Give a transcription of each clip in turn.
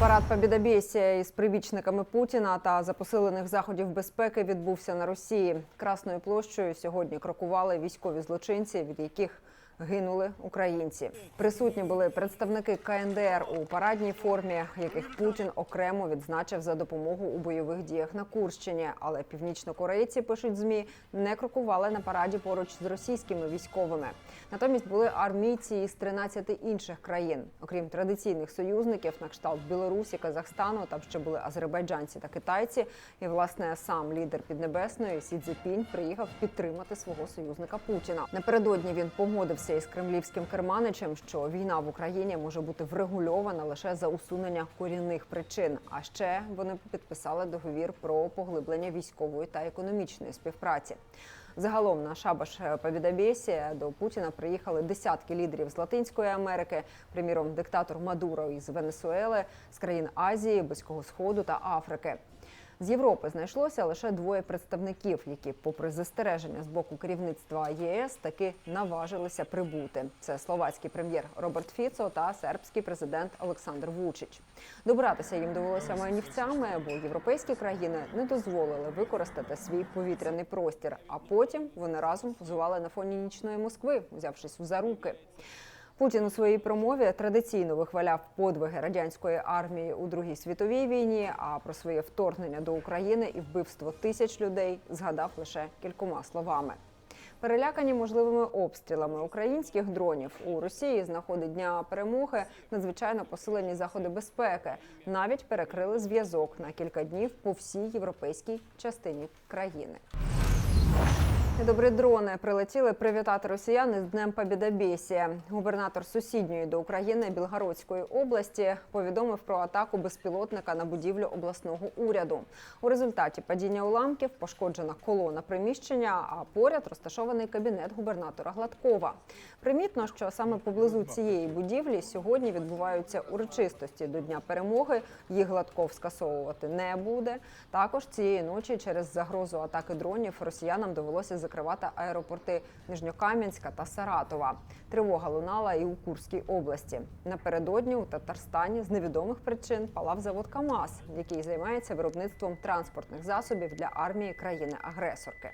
Парад побідобєсія із прибічниками Путіна та запосилених заходів безпеки відбувся на Росії. Красною площею сьогодні крокували військові злочинці, від яких гинули українці. Присутні були представники КНДР у парадній формі, яких Путін окремо відзначив за допомогу у бойових діях на Курщині. Але північнокорейці пишуть змі не крокували на параді поруч з російськими військовими. Натомість були армійці із 13 інших країн, окрім традиційних союзників, на кшталт Білорусі, Казахстану. Там ще були азербайджанці та китайці. І власне сам лідер Піднебесної Сі Цзепінь приїхав підтримати свого союзника Путіна. Напередодні він погодився із кремлівським керманичем, що війна в Україні може бути врегульована лише за усунення корінних причин. А ще вони підписали договір про поглиблення військової та економічної співпраці. Загалом на шабаш Повідабєсія до Путіна приїхали десятки лідерів з Латинської Америки, приміром диктатор Мадуро із Венесуели, з країн Азії, Близького Сходу та Африки. З Європи знайшлося лише двоє представників, які, попри застереження з боку керівництва ЄС, таки наважилися прибути. Це словацький прем'єр Роберт Фіцо та сербський президент Олександр Вучич. Добиратися їм довелося майнівцями, бо європейські країни не дозволили використати свій повітряний простір. А потім вони разом позували на фоні нічної Москви, взявшись за руки. Путін у своїй промові традиційно вихваляв подвиги радянської армії у Другій світовій війні. А про своє вторгнення до України і вбивство тисяч людей згадав лише кількома словами. Перелякані можливими обстрілами українських дронів у Росії з нагоди дня перемоги надзвичайно посилені заходи безпеки. Навіть перекрили зв'язок на кілька днів по всій європейській частині країни. Недобрі дрони прилетіли привітати росіян із Днем Побєдобєсія. Губернатор сусідньої до України Білгородської області повідомив про атаку безпілотника на будівлю обласного уряду. У результаті падіння уламків пошкоджена колона приміщення, а поряд розташований кабінет губернатора Гладкова. Примітно, що саме поблизу цієї будівлі сьогодні відбуваються урочистості до Дня перемоги. Їх Гладков скасовувати не буде. Також цієї ночі через загрозу атаки дронів росіянам довелося закривати аеропорти Нижньокам'янська та Саратова. Тривога лунала і у Курській області. Напередодні у Татарстані з невідомих причин палав завод КАМАЗ, який займається виробництвом транспортних засобів для армії країни-агресорки.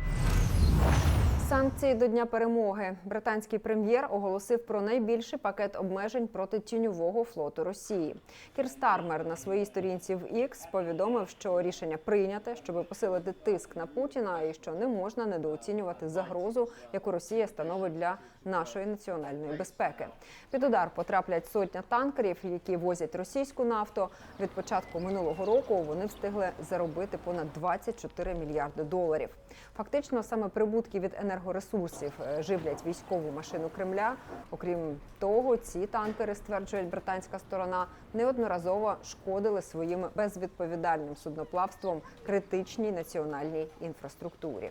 Санкції до Дня перемоги. Британський прем'єр оголосив про найбільший пакет обмежень проти тіньового флоту Росії. Кір Стармер на своїй сторінці в X повідомив, що рішення прийняте, щоб посилити тиск на Путіна, і що не можна недооцінювати загрозу, яку Росія становить для нашої національної безпеки. Під удар потраплять сотня танкерів, які возять російську нафту. Від початку минулого року вони встигли заробити понад 24 мільярди доларів. Фактично, саме прибутки від енергоресурсів е, живлять військову машину Кремля. Окрім того, ці танкери стверджують, британська сторона неодноразово шкодили своїм безвідповідальним судноплавством критичній національній інфраструктурі.